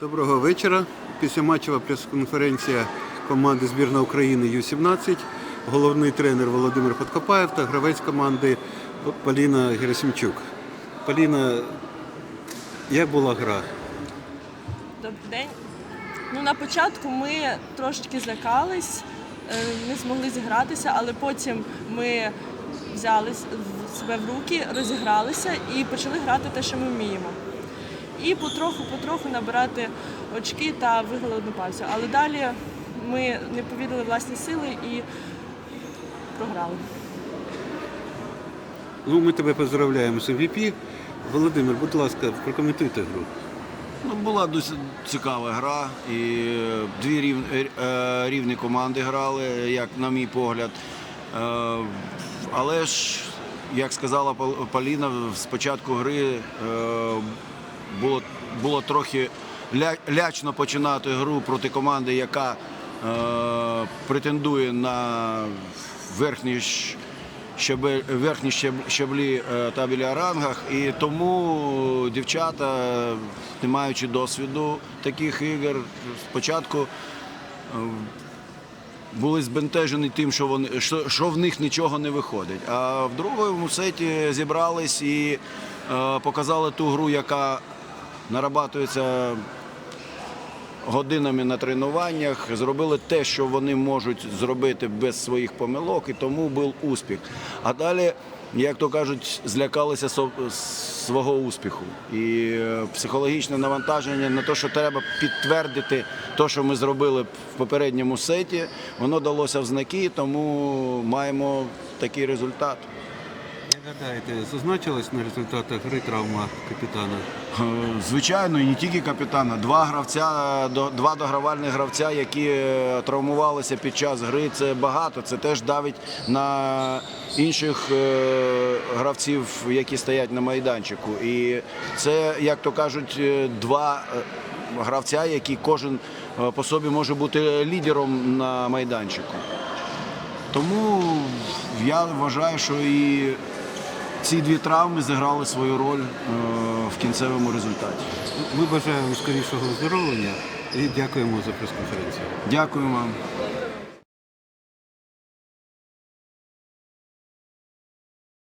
Доброго вечора. Післяматчева прес-конференція команди збірна України Ю-17. Головний тренер Володимир Подкопаєв та гравець команди Поліна Герасимчук. Поліна, як була гра? Добрий день. Ну, на початку ми трошечки злякались, е, не змогли зігратися, але потім ми взяли себе в руки, розігралися і почали грати те, що ми вміємо. І потроху-потроху набирати очки та виграли одну пальцю. Але далі ми не повідали власні сили і програли. Ну, ми тебе поздравляємо з MVP. Володимир, будь ласка, прокоментуйте гру. Ну, була досить цікава гра, і е, дві рів, е, рівні команди грали, як на мій погляд. Але ж, як сказала Пол- Поліна, з початку гри е, було, було трохи ля- лячно починати гру проти команди, яка е, претендує на верхній щ- щабель, верхні щаблі е, табеля рангах. І тому дівчата, не маючи досвіду таких ігор, спочатку були збентежені тим, що, вони, що, що в них нічого не виходить. А в другому сеті зібрались і е, показали ту гру, яка нарабатується годинами на тренуваннях, зробили те, що вони можуть зробити без своїх помилок, і тому був успіх. А далі, як то кажуть, злякалися свого успіху. І е, психологічне навантаження на те, що треба підтвердити те, що ми зробили в попередньому сеті, воно далося в знаки, тому маємо такий результат. Гадаєте, зазначилась на результатах гри травма капітана? Е, Звичайно, і не тільки капітана. Два гравця, два догравальних гравця, які е, травмувалися під час гри, це багато. Це теж давить на інших е, гравців, які стоять на майданчику. І це, як то кажуть, е, два е, гравця, які кожен е, по собі може бути лідером на майданчику. Тому я вважаю, що і ці дві травми зіграли свою роль е, в кінцевому результаті. Ми бажаємо скорішого оздоровлення і дякуємо за прес-конференцію. Дякую вам.